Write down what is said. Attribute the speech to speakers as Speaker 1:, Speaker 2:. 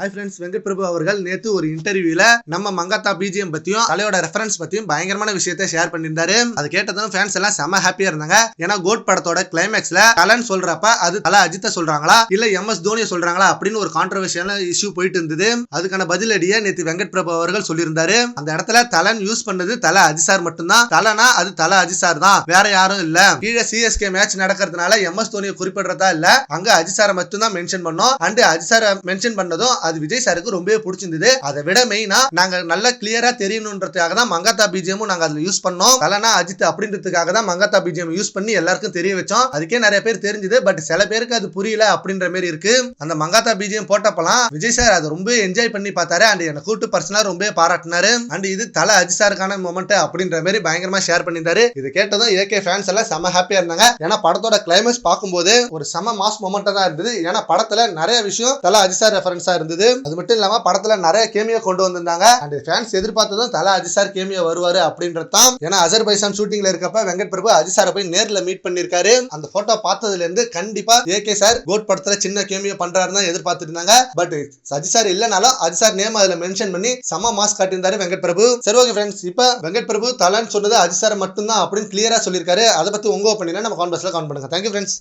Speaker 1: Hi friends Venkat Prabhu அவர்கள் நேத்து ஒரு இன்டர்வியூல நம்ம மங்காத்தா பிஜிஎம் பத்தியும் கலையோட ரெஃபரன்ஸ் பத்தியும் பயங்கரமான விஷயத்தை ஷேர் பண்ணியிருந்தாரு. அது கேட்டதும் ஃபேன்ஸ் எல்லாம் செம ஹாப்பியா இருந்தாங்க. ஏன்னா கோட் படத்தோட கிளைமேக்ஸ்ல தலன் சொல்றப்ப அது தல அஜித்த சொல்றாங்களா இல்ல எம் எஸ் தோனியை சொல்றாங்களா அப்படின்னு ஒரு கான்ட்ரவர்ஷியலான இஷ்யூ போயிட்டு இருந்தது. அதுக்கான பதிலடியை நேத்து வெங்கட் பிரபு அவர்கள் சொல்லியிருந்தாரு. அந்த இடத்துல தலன் யூஸ் பண்ணது தல அஜிசார் மட்டும்தான். தலனா அது தல அஜிசார் தான். வேற யாரும் இல்ல. கீழே சிஎஸ்கே மேட்ச் நடக்கிறதுனால எம் எஸ் தோனியை குறிப்பிடுறதா இல்ல. அங்க அஜிசாரை மட்டும் தான் மென்ஷன் பண்ணோம். அண்ட் அஜிசாரை மென்ஷன் பண்ணதும் அது விஜய் சாருக்கு ரொம்பவே பிடிச்சிருந்தது. அதை விட மெயினா நாங்க நல்லா கிளியரா தெரியணுன்றதுக்காக தான் மங்காத்தா பிஜிஎம் நாங்க அதுல யூஸ் பண்ணோம். கலனா அஜித் அப்படின்றதுக்காக தான் மங்காத்தா பிஜிஎம் யூஸ் பண்ணி எல்லாருக்கும் தெரிய வச்சோம். அதுக்கே நிறைய பேர் தெரிஞ்சது பட் சில பேருக்கு அது புரியல அப்படின்ற மாதிரி இருக்கு. அந்த மங்காத்தா பிஜிஎம் போட்டப்பலாம் விஜய் சார் அதை ரொம்ப என்ஜாய் பண்ணி பார்த்தாரு. அண்ட் என்னை கூட்டு பர்சனலா ரொம்ப பாராட்டினாரு. அண்ட் இது தல அஜித் சாருக்கான மொமெண்ட் அப்படின்ற மாதிரி பயங்கரமா ஷேர் பண்ணியிருந்தாரு இது கேட்டதும் ஏகே ஃபேன்ஸ் எல்லாம் செம ஹாப்பியா இருந்தாங்க. ஏன்னா படத்தோட கிளைமேக்ஸ் பார்க்கும்போது ஒரு செம மாஸ் மொமெண்டா தான் இருந்தது. ஏன்னா படத்துல நிறைய விஷயம் தல அஜித் சார் ரெஃபரன்ஸா இருந்தது. அது மட்டும் இல்லாம படத்துல நிறைய கேமியோ கொண்டு வந்திருந்தாங்க. அண்ட் ஃபேன்ஸ் எதிர்பார்த்ததும் தல அஜிசார் சார் கேமியோ வருவாரு அப்படின்றது தான் ஏன்னா அஜர்பைசான் ஷூட்டிங்ல இருக்கப்ப வெங்கட் பிரபு அஜித் போய் நேர்ல மீட் பண்ணிருக்காரு அந்த போட்டோ பார்த்ததுல இருந்து கண்டிப்பா ஏகே சார் கோட் படத்துல சின்ன கேமியோ பண்றாருன்னு தான் எதிர்பார்த்துட்டு பட் அஜிசார் சார் இல்லனாலும் அஜிசார் சார் நேம் அதுல மென்ஷன் பண்ணி சம மாஸ் காட்டியிருந்தாரு வெங்கட் பிரபு. சரி ஓகே ஃப்ரெண்ட்ஸ் இப்ப வெங்கட் பிரபு தலன்னு சொன்னது அஜித் மட்டும்தான் அப்படின்னு கிளியரா சொல்லியிருக்காரு. அதை பத்தி உங்க ஒப்பீனியன் நம்ம கான்பர்ஸ்ல கவுண்ட் பண்ணுங்க. Thank you friends